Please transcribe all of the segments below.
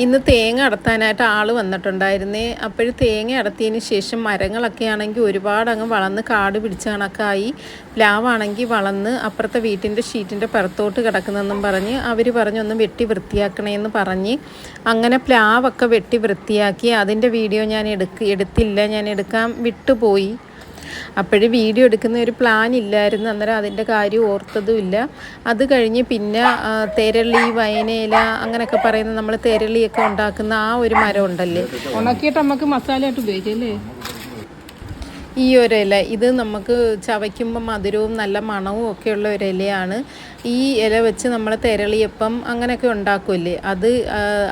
ഇന്ന് തേങ്ങ അടത്താനായിട്ട് ആൾ വന്നിട്ടുണ്ടായിരുന്നേ. അപ്പോഴും തേങ്ങ അടത്തിയതിന് ശേഷം മരങ്ങളൊക്കെ ആണെങ്കിൽ ഒരുപാട് അങ്ങ് വളർന്ന് കാട് പിടിച്ച കണക്കായി. പ്ലാവാണെങ്കിൽ വളർന്ന് അപ്പുറത്തെ വീട്ടിന്റെ ഷീറ്റിന്റെ പുറത്തോട്ട് കിടക്കുന്നെന്നും പറഞ്ഞ് അവർ പറഞ്ഞു ഒന്ന് വെട്ടി വൃത്തിയാക്കണേന്ന് പറഞ്ഞ്. അങ്ങനെ പ്ലാവൊക്കെ വെട്ടി വൃത്തിയാക്കി. അതിന്റെ വീഡിയോ ഞാൻ എടുക്ക എടുത്തില്ല. ഞാൻ എടുക്കാൻ വിട്ടുപോയി. അപ്പോഴും വീഡിയോ എടുക്കുന്ന ഒരു പ്ലാൻ ഇല്ലായിരുന്നു. അന്നേരം അതിന്റെ കാര്യം ഓർത്തതുമില്ല. അത് കഴിഞ്ഞ് പിന്നെ തേരളി വയനയില അങ്ങനെയൊക്കെ പറയുന്ന നമ്മൾ തെരളിയൊക്കെ ഉണ്ടാക്കുന്ന ആ ഒരു മരം ഉണ്ടല്ലേ? ഉണക്കിയിട്ട് നമുക്ക് മസാലയായിട്ട് ഉപയോഗിക്കാം അല്ലേ? ഈ ഒരു ഇല. ഇത് നമുക്ക് ചവയ്ക്കുമ്പോൾ മധുരവും നല്ല മണവും ഒക്കെയുള്ള ഒരു ഇലയാണ്. ഈ ഇല വെച്ച് നമ്മൾ തെരളിയപ്പം അങ്ങനെയൊക്കെ ഉണ്ടാക്കുമല്ലേ അത്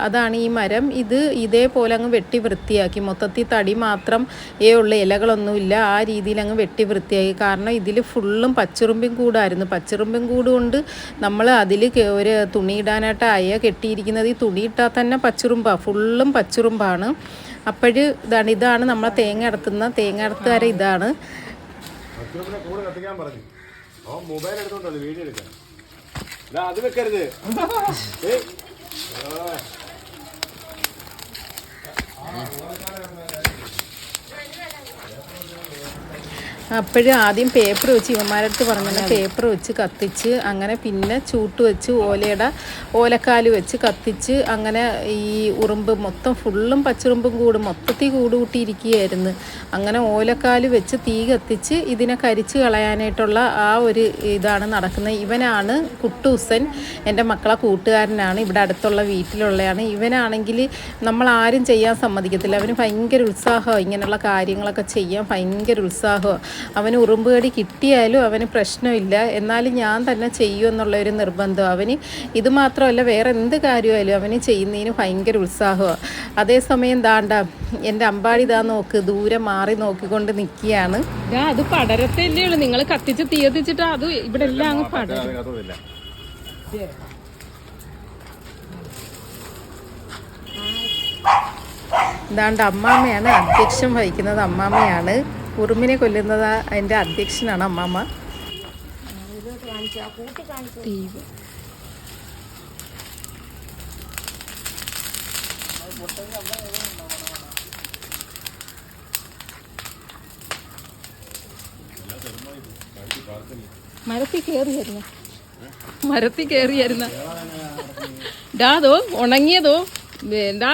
അതാണ് ഈ മരം. ഇത് ഇതേപോലെ അങ്ങ് വെട്ടി വൃത്തിയാക്കി. മൊത്തത്തിൽ തടി മാത്രം ഏ ഉള്ള ഇലകളൊന്നുമില്ല. ആ രീതിയിൽ അങ്ങ് വെട്ടി വൃത്തിയാക്കി. കാരണം ഇതിൽ ഫുള്ളും പച്ചുറുമ്പിൻ കൂടായിരുന്നു പച്ചുറുമ്പിൻ കൂട് കൊണ്ട് നമ്മൾ അതിൽ ഒരു തുണി ഇടാനായിട്ട് അയ കെട്ടിയിരിക്കുന്നത്. ഈ തുണി ഇട്ടാൽ തന്നെ പച്ചുറുമ്പാണ് ഫുള്ളും പച്ചുറുമ്പാണ്. അപ്പോഴ് ഇതാണ് ഇതാണ് നമ്മളെ തേങ്ങ അടത്തുന്ന തേങ്ങ അടത്തുകാരെ ഇതാണ്. അച്ഛനെ കൂടെ കത്തിക്കാൻ പറഞ്ഞു അവൻ മൊബൈൽ എടുത്തോണ്ടത് വീഡിയോ എടുക്കാൻ ഇതാ അത് വെക്കരുത് ഏയ്. ആ. അപ്പോഴും ആദ്യം പേപ്പർ വെച്ച് ഇവന്മാരടുത്ത് പറഞ്ഞാൽ പേപ്പർ വെച്ച് കത്തിച്ച് അങ്ങനെ പിന്നെ ചൂട്ട് വെച്ച് ഓലയുടെ ഓലക്കാൽ വെച്ച് കത്തിച്ച് അങ്ങനെ ഈ ഉറുമ്പ് മൊത്തം ഫുള്ളും പച്ചുറുമ്പും കൂട് മൊത്തത്തിൽ കൂട് കൂട്ടിയിരിക്കുകയായിരുന്നു. അങ്ങനെ ഓലക്കാൽ വെച്ച് തീ കത്തിച്ച് ഇതിനെ കരിച്ച് കളയാനായിട്ടുള്ള ആ ഒരു ഇതാണ് നടക്കുന്നത്. ഇവനാണ് കുട്ടൂസൻ. എന്റെ മക്കളെ കൂട്ടുകാരനാണ്. ഇവിടെ അടുത്തുള്ള വീട്ടിലുള്ളതാണ് ഇവനാണെങ്കിൽ നമ്മൾ ആരും ചെയ്യാൻ സമ്മതിക്കത്തില്ല. അവന് ഭയങ്കര ഉത്സാഹമാണ് ഇങ്ങനെയുള്ള കാര്യങ്ങളൊക്കെ ചെയ്യാൻ ഭയങ്കര ഉത്സാഹമാണ് അവന് ഉറുമ്പുകടി കിട്ടിയാലും അവന് പ്രശ്നമില്ല. എന്നാലും ഞാൻ തന്നെ ചെയ്യൂ എന്നുള്ള ഒരു നിർബന്ധം അവന്. ഇത് മാത്രമല്ല വേറെ എന്ത് കാര്യമായാലും അവന് ചെയ്യുന്നതിന് ഭയങ്കര ഉത്സാഹമാണ് അതേസമയം ദാണ്ട എന്റെ അമ്പാടി ഇതാ നോക്ക് ദൂരെ മാറി നോക്കിക്കൊണ്ട് നിൽക്കുകയാണ്. അത് പടരത്തല്ലേ ഉള്ളൂ നിങ്ങൾ കത്തിച്ച് തീയതിച്ചിട്ട് അത് ഇവിടെ എല്ലാം അങ്ങ് പടരും. ഇതാണ്ട് അമ്മാമ്മയാണ് അധ്യക്ഷം വഹിക്കുന്നത് അമ്മാമ്മയാണ്. ഉറുമ്പിനെ കൊല്ലുന്നത് അതിന്റെ അധ്യക്ഷനാണ് അമ്മാമ്മ. മരത്തിൽ കയറിയായിരുന്നു മരത്തിൽ കയറിയായിരുന്നു ഡാ ദോ ഉണങ്ങിയതോ? ഡാ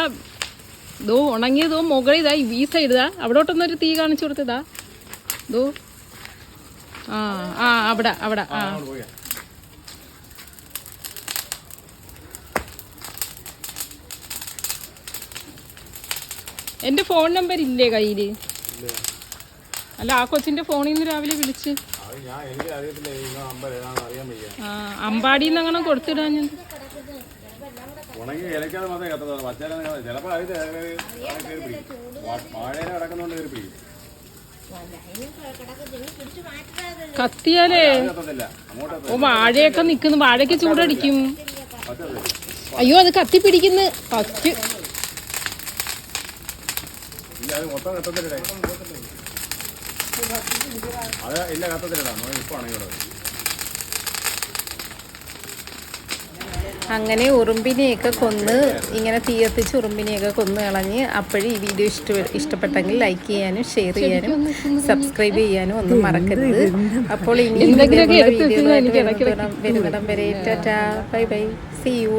ദോ ഉണങ്ങിയതോ മുകളിൽ ഇതാ ഈ സൈഡ് ഇതാ. ഒരു തീ കാണിച്ചു കൊടുത്തതാ. ദോ. ആ ആ അവിടെ അവിടെ ആ. എന്റെ ഫോൺ നമ്പർ ഇല്ലേ കയ്യിൽ? അല്ല ആ കൊച്ചിന്റെ ഫോണിൽ നിന്ന് രാവിലെ വിളിച്ച്. അമ്പാടിന്ന് അങ്ങനെ കൊടുത്തിടാൻ ഞാൻ ഉണങ്ങി ഇലക്കാതെ മാത്രമേ കത്തത്തുള്ളൂ പച്ചേല ചിലപ്പോൾ അത് കയറി പിടിക്കും വാഴയില കിടക്കുന്നതുകൊണ്ട് കയറി പിടിക്കും കത്തിയാലേ. ഓ വാഴയൊക്കെ നിക്കുന്നു. വാഴയ്ക്ക് ചൂടടിക്കും. അയ്യോ അത് കത്തി പിടിക്കുന്നു. ഫസ്റ്റ് അത് ഇല്ല ഇപ്പൊ ആണെങ്കിൽ അങ്ങനെ ഉറുമ്പിനെയൊക്കെ കൊന്ന് ഇങ്ങനെ തീയത്തിച്ച് ഉറുമ്പിനെയൊക്കെ കൊന്ന് കളഞ്ഞ് അപ്പോഴും ഈ വീഡിയോ ഇഷ്ട ഇഷ്ടപ്പെട്ടെങ്കിൽ ലൈക്ക് ചെയ്യാനും ഷെയർ ചെയ്യാനും സബ്സ്ക്രൈബ് ചെയ്യാനും ഒന്നും മറക്കരുത്. അപ്പോൾ ഇനി വരുന്നിടം വരെ. Tata. Bye bye. See you